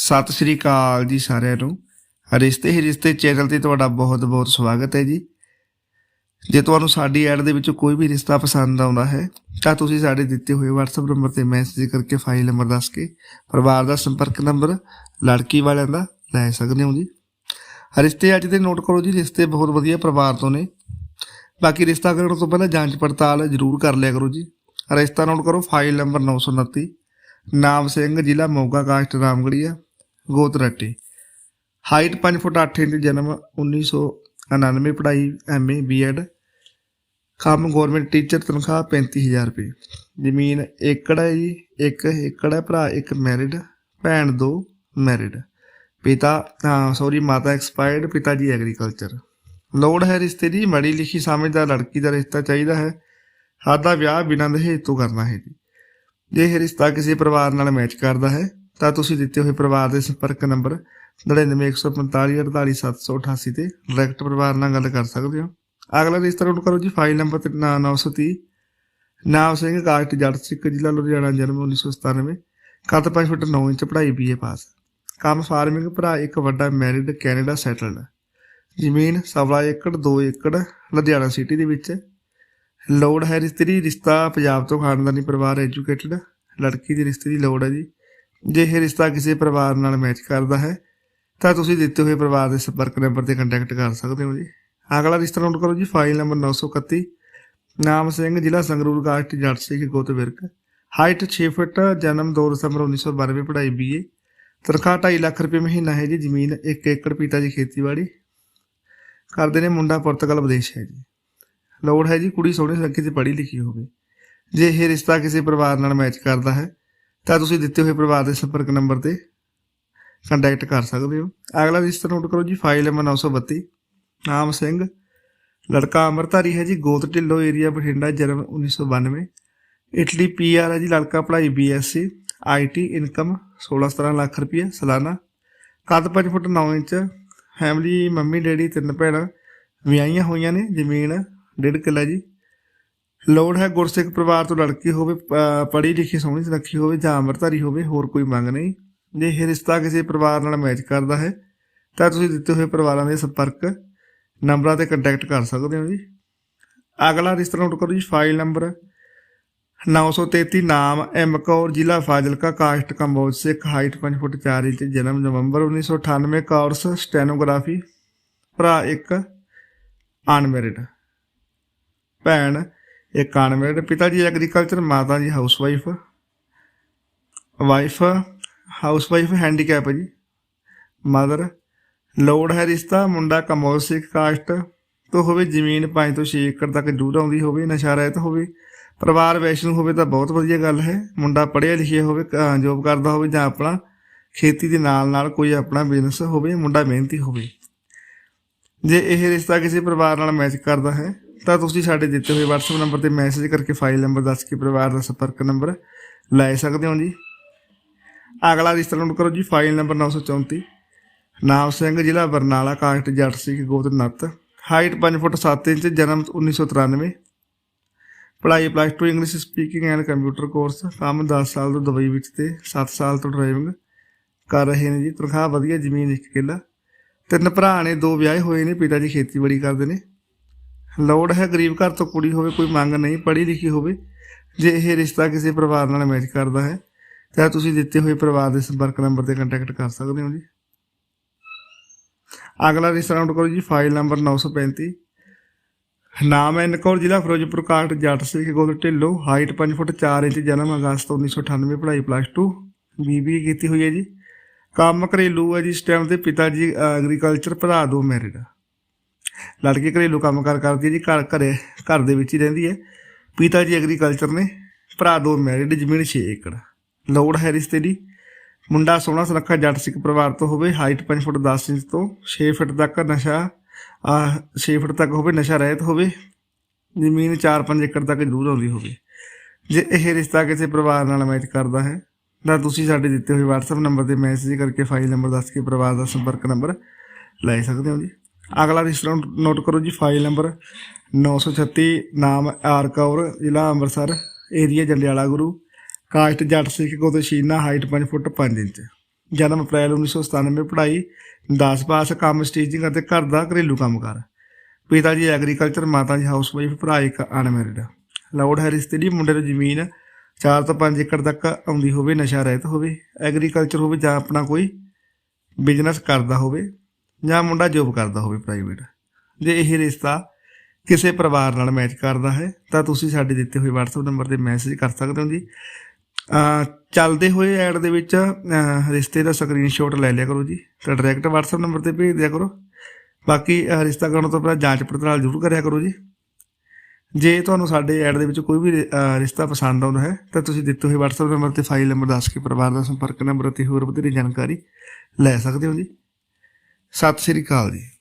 ਸਤਿ ਸ਼੍ਰੀ ਅਕਾਲ ਜੀ ਸਾਰਿਆਂ ਨੂੰ। ਰਿਸ਼ਤੇ ਹੀ ਰਿਸ਼ਤੇ ਚੈਨਲ ਤੇ ਤੁਹਾਡਾ ਬਹੁਤ-ਬਹੁਤ ਸਵਾਗਤ ਹੈ ਜੀ। ਜੇ ਤੁਹਾਨੂੰ ਸਾਡੀ ਐਡ ਦੇ ਵਿੱਚੋਂ ਕੋਈ ਵੀ ਰਿਸ਼ਤਾ ਪਸੰਦ ਆਉਂਦਾ ਹੈ, ਤਾਂ ਤੁਸੀਂ ਸਾਡੇ ਦਿੱਤੇ ਹੋਏ WhatsApp ਨੰਬਰ ਤੇ ਮੈਸੇਜ ਕਰਕੇ ਫਾਈਲ ਨੰਬਰ ਦੱਸ ਕੇ ਪਰਿਵਾਰ ਦਾ ਸੰਪਰਕ ਨੰਬਰ, ਲੜਕੀ ਵਾਲਿਆਂ ਦਾ ਲੈ ਸਕਦੇ ਹੋ ਜੀ। ਰਿਸ਼ਤੇ ਅੱਜ ਦੇ ਨੋਟ ਕਰੋ ਜੀ, ਰਿਸ਼ਤੇ ਬਹੁਤ ਵਧੀਆ ਪਰਿਵਾਰ ਤੋਂ ਨੇ। ਬਾਕੀ ਰਿਸ਼ਤਾ ਕਰਨ ਤੋਂ ਪਹਿਲਾਂ ਜਾਂਚ ਪੜਤਾਲ ਜ਼ਰੂਰ ਕਰ ਲਿਆ ਕਰੋ ਜੀ। ਰਿਸ਼ਤਾ ਨੋਟ ਕਰੋ ਫਾਈਲ ਨੰਬਰ 929 ਨਾਮ ਸਿੰਘ, ਜ਼ਿਲ੍ਹਾ ਮੋਗਾ, ਕਾਸਟ ਰਾਮਗੜੀਆ ਗੋਤਰਾਟੀ ਹਾਈਟ 5 ਫੁੱਟ 8 ਇੰਚ, ਜਨਮ 1999 ਪੜ੍ਹਾਈ ਐਮਏ ਬੀਐਡ। ਕੰਮ ਗਵਰਨਮੈਂਟ ਟੀਚਰ ਤਨਖਾਹ 35000 ਰੁਪਏ। ਜ਼ਮੀਨ ਏਕੜ ਹੈ ਜੀ, ਇੱਕ ਏਕੜ ਹੈ ਭਰਾ, ਇੱਕ ਮੈਰਿਡ, ਭੈਣ ਦੋ, ਮੈਰਿਡ। ਪਿਤਾ ਸੌਰੀ ਮਾਤਾ ਐਕਸਪਾਇਰਡ ਪਿਤਾ ਜੀ ਐਗਰੀਕਲਚਰ ਲੋੜ ਹੈ ਰਿਸ਼ਤੇ ਦੀ, ਮੜੀ ਲਿਖੀ ਸਮਝਦਾ ਲੜਕੀ ਦਾ ਰਿਸ਼ਤਾ ਚਾਹੀਦਾ ਹੈ। ਸਾਦਾ ਵਿਆਹ ਬਿਨਾਂ ਦਹੇਜ ਤੋਂ ਕਰਨਾ ਹੈ ਜੀ। ਜੇ ਇਹ ਰਿਸ਼ਤਾ ਕਿਸੇ ਪਰਿਵਾਰ ਨਾਲ ਮੈਚ ਕਰਦਾ ਹੈ। ਤਾਂ ਤੁਸੀਂ ਦਿੱਤੇ ਹੋਏ ਪਰਿਵਾਰ ਦੇ ਸੰਪਰਕ ਨੰਬਰ 9915484788 ਤੇ ਡਾਇਰੈਕਟ ਪਰਿਵਾਰ ਨਾਲ ਗੱਲ ਕਰ ਸਕਦੇ ਹੋ। ਅਗਲਾ ਰਿਸ਼ਤਾ ਨੋਟ ਕਰੋ ਜੀ, ਫਾਈਲ ਨੰਬਰ ਤੇ 930 ਨਾਮ ਸਿੰਘ ਕਾਸਟ ਜੱਟ ਸਿੱਖ, ਜ਼ਿਲ੍ਹਾ ਲੁਧਿਆਣਾ, ਜਨਮ 1997 ਕੱਦ 5 ਫੁੱਟ 9 ਇੰਚ, ਪੜ੍ਹਾਈ ਬੀਏ ਪਾਸ ਕੰਮ ਫਾਰਮਿੰਗ, ਭਰਾ ਇੱਕ ਵੱਡਾ ਮੈਰਿਡ ਕੈਨੇਡਾ ਸੈਟਲਡ ਜ਼ਮੀਨ ਸਵਾ ਏਕੜ 2 ਏਕੜ, ਲੁਧਿਆਣਾ ਸਿਟੀ ਦੇ ਵਿੱਚ। ਲੋੜ ਹੈ ਰਿਸ਼ਤੇ ਰਿਸ਼ਤਾ ਪੰਜਾਬ ਤੋਂ ਖਾਨਦਾਨੀ ਪਰਿਵਾਰ ਐਜੂਕੇਟਡ ਲੜਕੀ ਦੀ ਰਿਸ਼ਤੇ ਦੀ ਲੋੜ ਹੈ ਜੀ। ਜੇ ਇਹ ਰਿਸ਼ਤਾ ਕਿਸੇ ਪਰਿਵਾਰ ਨਾਲ ਮੈਚ ਕਰਦਾ ਹੈ, ਤਾਂ ਤੁਸੀਂ ਦਿੱਤੇ ਹੋਏ ਪਰਿਵਾਰ ਦੇ ਸੰਪਰਕ ਨੰਬਰ ਤੇ ਕੰਟੈਕਟ ਕਰ ਸਕਦੇ ਹੋ ਜੀ। ਅਗਲਾ ਰਿਸ਼ਤਾ ਨੋਟ ਕਰੋ ਜੀ ਫਾਈਲ ਨੰਬਰ 931 ਨਾਮ ਸਿੰਘ, ਜ਼ਿਲ੍ਹਾ ਸੰਗਰੂਰ, ਕਾਸਟ, ਜੱਟ ਸਿੰਘ ਗੋਤ ਵਿਰਕ ਹਾਈਟ 6 ਫੁੱਟ, ਜਨਮ 2 ਦਸੰਬਰ 1992 ਪੜ੍ਹਾਈ ਬੀਏ ਤਨਖਾਹ 2.5 ਲੱਖ ਰੁਪਏ ਮਹੀਨਾ ਹੈ ਜੀ, ਜ਼ਮੀਨ 1 ਏਕੜ ਪਿਤਾ ਜੀ ਖੇਤੀਬਾੜੀ। ਕਰਦੇ ਨੇ ਮੁੰਡਾ ਪੁਰਤਗਾਲ ਵਿਦੇਸ਼ ਹੈ ਜੀ। ਲੋੜ ਹੈ ਜੀ ਕੁੜੀ ਸੋਹਣੀ ਸੁਨੱਖੀ ਤੇ ਪੜ੍ਹੀ ਲਿਖੀ ਹੋਵੇ। ਜੇ ਇਹ ਰਿਸ਼ਤਾ ਕਿਸੇ ਪਰਿਵਾਰ ਨਾਲ ਮੈਚ ਕਰਦਾ ਹੈ ਤਾਂ ਤੁਸੀਂ ਦਿੱਤੇ ਹੋਏ ਪਰਿਵਾਰ ਦੇ ਸੰਪਰਕ ਨੰਬਰ ਤੇ ਕੰਟੈਕਟ ਕਰ ਸਕਦੇ ਹੋ। ਅਗਲਾ ਰਜਿਸਟਰ ਨੋਟ ਕਰੋ ਜੀ ਫਾਈਲ ਨੰਬਰ 932 ਨਾਮ ਸਿੰਘ। ਲੜਕਾ ਅਮਰਧਾਰੀ ਹੈ ਜੀ, ਗੋਤ ਢਿੱਲੋ ਏਰੀਆ ਬਠਿੰਡਾ, ਜਨਮ 1992 ਇਟਲੀ ਪੀਆਰ ਹੈ ਜੀ, ਲੜਕਾ ਪੜ੍ਹਾਈ ਬੀਐਸਸੀ ਆਈਟੀ ਇਨਕਮ 16-17 ਲੱਖ ਰੁਪਏ ਸਾਲਾਨਾ। ਕੱਦ 5 foot 9 inch family mummy, daddy, ਤਿੰਨ ਭੈਣਾਂ, ਵਿਆਹੀਆਂ ਹੋਈਆਂ ਨੇ, ਜ਼ਮੀਨ, ਡੇਢ ਕਿੱਲਾ ਜੀ। ਲੋੜ ਹੈ ਗੁਰਸਿੱਖ ਪਰਿਵਾਰ ਤੋਂ ਲੜਕੀ ਹੋਵੇ ਪੜ੍ਹੀ ਲਿਖੀ, ਸੋਹਣੀ ਸੁਨੱਖੀ ਹੋਵੇ, ਜਾਂ ਅੰਮ੍ਰਿਤਧਾਰੀ ਹੋਵੇ, ਹੋਰ ਕੋਈ ਮੰਗ ਨਹੀਂ। ਜੇ ਇਹ ਰਿਸ਼ਤਾ ਕਿਸੇ ਪਰਿਵਾਰ ਨਾਲ ਮੈਚ ਕਰਦਾ ਹੈ, ਤਾਂ ਤੁਸੀਂ ਦਿੱਤੇ ਹੋਏ ਪਰਿਵਾਰਾਂ ਦੇ ਸੰਪਰਕ ਨੰਬਰਾਂ ਤੇ ਕੰਟੈਕਟ ਕਰ ਸਕਦੇ ਹੋ ਜੀ। ਅਗਲਾ ਰਿਸ਼ਤਾ ਨੋਟ ਕਰੋ ਜੀ ਫਾਈਲ ਨੰਬਰ 933 ਨਾਮ ਐਮ ਕੌਰ, ਜ਼ਿਲ੍ਹਾ Fazilka, caste Kamboj, Sikh height 5 foot 4 inch, ਜਨਮ ਨਵੰਬਰ 1998 ਕੋਰਸ ਸਟੈਨੋਗ੍ਰਾਫੀ ਭਰਾ ਇੱਕ ਅਨਮੈਰਿਡ ਭੈਣ ਇੱਕ ਅਨਮੈਰਿਡ ਪਿਤਾ ਜੀ ਐਗਰੀਕਲਚਰ ਮਾਤਾ ਜੀ ਹਾਊਸਵਾਈਫ ਵਾਈਫ ਹਾਊਸਵਾਈਫ ਹੈਂਡੀਕੈਪ ਹੈ ਜੀ ਮਦਰ ਲੋੜ ਹੈ ਰਿਸ਼ਤਾ, ਮੁੰਡਾ ਕਮੋਲ ਸਿੱਖ ਕਾਸਟ ਤੋਂ ਹੋਵੇ, ਜ਼ਮੀਨ 5 ਤੋਂ 6 ਏਕੜ ਤੱਕ ਦੂਰ ਆਉਂਦੀ ਹੋਵੇ, ਨਸ਼ਾ ਰਹਿਤ ਹੋਵੇ, ਪਰਿਵਾਰ ਵੈਸ਼ਨੂ ਹੋਵੇ ਤਾਂ ਬਹੁਤ ਵਧੀਆ ਗੱਲ ਹੈ, ਮੁੰਡਾ ਪੜ੍ਹਿਆ ਲਿਖਿਆ ਹੋਵੇ ਜੋਬ ਕਰਦਾ ਹੋਵੇ ਜਾਂ ਆਪਣਾ ਖੇਤੀ ਦੇ ਨਾਲ ਨਾਲ ਕੋਈ ਆਪਣਾ ਬਿਜ਼ਨਸ ਹੋਵੇ, ਮੁੰਡਾ ਮਿਹਨਤੀ ਹੋਵੇ। ਜੇ ਇਹ ਰਿਸ਼ਤਾ ਕਿਸੇ ਪਰਿਵਾਰ ਨਾਲ ਮੈਚ ਕਰਦਾ ਹੈ ਤਾਂ ਤੁਸੀਂ ਸਾਡੇ ਦਿੱਤੇ ਹੋਏ WhatsApp ਨੰਬਰ ਤੇ ਮੈਸੇਜ ਕਰਕੇ ਫਾਈਲ ਨੰਬਰ ਦੱਸ ਕੇ ਪਰਿਵਾਰ ਦਾ ਸੰਪਰਕ ਨੰਬਰ ਲੈ ਸਕਦੇ ਹੋ ਜੀ। ਅਗਲਾ ਰਿਸ਼ਤਾ ਨੋਟ ਕਰੋ ਜੀ ਫਾਈਲ ਨੰਬਰ 934 ਨਾਮ ਸਿੰਘ, ਜ਼ਿਲ੍ਹਾ ਬਰਨਾਲਾ ਕਾਸਟ ਜੱਟ ਸਿੰਘ ਗੋਤ ਨੱਤ। ਹਾਈਟ 5 ਫੁੱਟ 7 ਇੰਚ, ਜਨਮ 1993 ਪੜ੍ਹਾਈ plus 2 English speaking and computer course ਕੰਮ 10 ਸਾਲ ਤੋਂ ਦੁਬਈ ਵਿੱਚ ਤੇ 7 ਸਾਲ ਤੋਂ ਡਰਾਈਵਿੰਗ ਕਰ ਰਹੇ ਨੇ ਜੀ। ਤਨਖਾਹ ਵਧੀਆ, ਜ਼ਮੀਨ ਇੱਕ ਕਿੱਲਾ। ਤਿੰਨ ਭਰਾ ਨੇ, ਦੋ ਵਿਆਹੇ ਹੋਏ ਨੇ, ਪਿਤਾ ਜੀ ਖੇਤੀਬਾੜੀ ਕਰਦੇ ਨੇ। ਲੋੜ ਹੈ ਗਰੀਬ ਘਰ ਤੋਂ ਕੁੜੀ ਹੋਵੇ, ਕੋਈ ਮੰਗ ਨਹੀਂ, ਪੜ੍ਹੀ ਲਿਖੀ ਹੋਵੇ, ਜੇ ਇਹ ਰਿਸ਼ਤਾ ਕਿਸੇ ਪਰਿਵਾਰ ਨਾਲ ਮੈਚ ਕਰਦਾ ਹੈ, ਤਾਂ ਤੁਸੀਂ ਦਿੱਤੇ ਹੋਏ ਪਰਿਵਾਰ ਦੇ ਸੰਪਰਕ ਨੰਬਰ ਤੇ ਕੰਟੈਕਟ ਕਰ ਸਕਦੇ ਹੋ ਜੀ। ਅਗਲਾ ਰਿਸ਼ਤਾ ਨੋਟ ਕਰੋ ਜੀ ਫਾਈਲ ਨੰਬਰ 935 ਨਾਮ ਐਨਕੌਰ ਜ਼ਿਲ੍ਹਾ ਫਿਰੋਜ਼ਪੁਰ ਕਾਸਟ ਜੱਟ ਸਿੰਘ ਗੋਲ ਢਿੱਲੋ ਹਾਈਟ 5 ਫੁੱਟ 4 ਇੰਚ, ਜਨਮ ਅਗਸਤ 1998 ਪੜ੍ਹਾਈ ਪਲੱਸ 2 ਬੀਬੀ ਕੀਤੀ ਹੋਈ ਹੈ ਜੀ। ਕੰਮ ਘਰੇਲੂ ਹੈ ਜੀ, ਇਸ ਟਾਈਮ ਦੇ ਪਿਤਾ ਜੀ ਐਗਰੀਕਲਚਰ ਭਰਾ ਦੋ ਮੈਰਿਡ ਲੜਕੀ ਘਰੇਲੂ ਕੰਮ ਕਾਰ ਕਰਦੀ ਹੈ ਜੀ, ਘਰ, ਘਰੇ, ਘਰ ਦੇ ਵਿੱਚ ਹੀ ਰਹਿੰਦੀ ਹੈ। ਪਿਤਾ ਜੀ ਐਗਰੀਕਲਚਰ ਨੇ, ਭਰਾ ਦੋ ਮੈਰਿਡ ਜ਼ਮੀਨ 6 ਏਕੜ। ਲੋੜ ਹੈ ਰਿਸ਼ਤੇ ਦੀ ਮੁੰਡਾ ਸੋਹਣਾ ਸੁਨੱਖਾ, ਜੱਟ ਸਿੱਖ ਪਰਿਵਾਰ ਤੋਂ ਹੋਵੇ ਹਾਈਟ 5 ਫੁੱਟ 10 ਇੰਚ ਤੋਂ 6 ਫੁੱਟ ਤੱਕ ਨਸ਼ਾ, ਆ 6 ਫੁੱਟ ਤੱਕ ਹੋਵੇ, ਨਸ਼ਾ ਰਹਿਤ ਹੋਵੇ, ਜ਼ਮੀਨ 4-5 ਏਕੜ ਤੱਕ ਜ਼ਰੂਰ ਆਉਂਦੀ ਹੋਵੇ। ਜੇ ਇਹ ਰਿਸ਼ਤਾ ਕਿਸੇ ਪਰਿਵਾਰ ਨਾਲ ਮੈਚ ਕਰਦਾ ਹੈ, ਤਾਂ ਤੁਸੀਂ ਸਾਡੇ ਦਿੱਤੇ ਹੋਏ WhatsApp ਨੰਬਰ ਤੇ ਮੈਸੇਜ ਕਰਕੇ ਫਾਈਲ ਨੰਬਰ ਦੱਸ ਕੇ ਪਰਿਵਾਰ ਦਾ ਸੰਪਰਕ ਨੰਬਰ ਲੈ ਸਕਦੇ ਹੋ ਜੀ। ਅਗਲਾ ਰਿਸ਼ਤਾ ਨੋਟ ਕਰੋ ਜੀ ਫਾਈਲ ਨੰਬਰ 936 ਨਾਮ ਆਰ ਕੌਰ, ਜ਼ਿਲ੍ਹਾ ਅੰਮ੍ਰਿਤਸਰ ਏਰੀਆ ਜੰਡਿਆਲਾ ਗੁਰੂ ਕਾਸਟ ਜੱਟ ਸਿੱਖ ਗੋਤ ਹਾਈਟ 5 ਫੁੱਟ 5 ਇੰਚ। ਜਨਮ ਅਪ੍ਰੈਲ 1997 ਪੜ੍ਹਾਈ 10 ਪਾਸ, ਕੰਮ ਸਟੀਚਿੰਗ ਅਤੇ ਘਰ ਦਾ ਘਰੇਲੂ ਕੰਮਕਾਰ। ਪਿਤਾ ਜੀ ਐਗਰੀਕਲਚਰ ਮਾਤਾ ਜੀ ਹਾਊਸਵਾਈਫ ਭਰਾ ਇੱਕ ਅਨਮੈਰਿਡ ਲੋੜ ਹੈ ਰਿਸ਼ਤੇ ਦੀ ਮੁੰਡੇ ਨੂੰ ਜ਼ਮੀਨ 4 ਤੋਂ 5 ਏਕੜ ਤੱਕ ਆਉਂਦੀ ਹੋਵੇ, ਨਸ਼ਾ ਰਹਿਤ ਹੋਵੇ ਐਗਰੀਕਲਚਰ ਹੋਵੇ ਜਾਂ ਆਪਣਾ ਕੋਈ ਬਿਜ਼ਨਸ ਕਰਦਾ ਹੋਵੇ। ਜਾਂ ਮੁੰਡਾ ਜੋਬ ਕਰਦਾ ਹੋਵੇ ਪ੍ਰਾਈਵੇਟ ਜੇ ਇਹ ਰਿਸ਼ਤਾ ਕਿਸੇ ਪਰਿਵਾਰ ਨਾਲ ਮੈਚ ਕਰਦਾ ਹੈ, ਤਾਂ ਤੁਸੀਂ ਸਾਡੇ ਦਿੱਤੇ ਹੋਏ WhatsApp ਨੰਬਰ ਤੇ ਮੈਸੇਜ ਕਰ ਸਕਦੇ ਹੋ ਜੀ। ਚੱਲਦੇ ਹੋਏ ਐਡ ਦੇ ਵਿੱਚ ਰਿਸ਼ਤੇ ਦਾ ਸਕਰੀਨਸ਼ਾਟ ਲੈ ਲਿਆ ਕਰੋ ਜੀ, ਤਾਂ ਡਾਇਰੈਕਟ WhatsApp ਨੰਬਰ ਤੇ ਭੇਜ ਦਿਆ ਕਰੋ। ਬਾਕੀ ਰਿਸ਼ਤਾ ਕਰਨ ਤੋਂ ਪਹਿਲਾਂ ਜਾਂਚ ਪੜਤਾਲ ਜ਼ਰੂਰ ਕਰਿਆ ਕਰੋ ਜੀ। ਜੇ ਤੁਹਾਨੂੰ ਸਾਡੇ ਐਡ ਦੇ ਵਿੱਚ ਕੋਈ ਵੀ ਰਿਸ਼ਤਾ ਪਸੰਦ ਆਉਂਦਾ ਹੈ, ਤਾਂ ਤੁਸੀਂ ਦਿੱਤੇ ਹੋਏ WhatsApp ਨੰਬਰ ਤੇ ਫਾਈਲ ਨੰਬਰ ਦੱਸ ਕੇ ਪਰਿਵਾਰ ਦਾ ਸੰਪਰਕ ਨੰਬਰ ਅਤੇ ਹੋਰ ਵਧੇਰੇ ਜਾਣਕਾਰੀ ਲੈ ਸਕਦੇ ਹੋ ਜੀ। ਸਤਿ ਸ੍ਰੀ ਅਕਾਲ ਜੀ।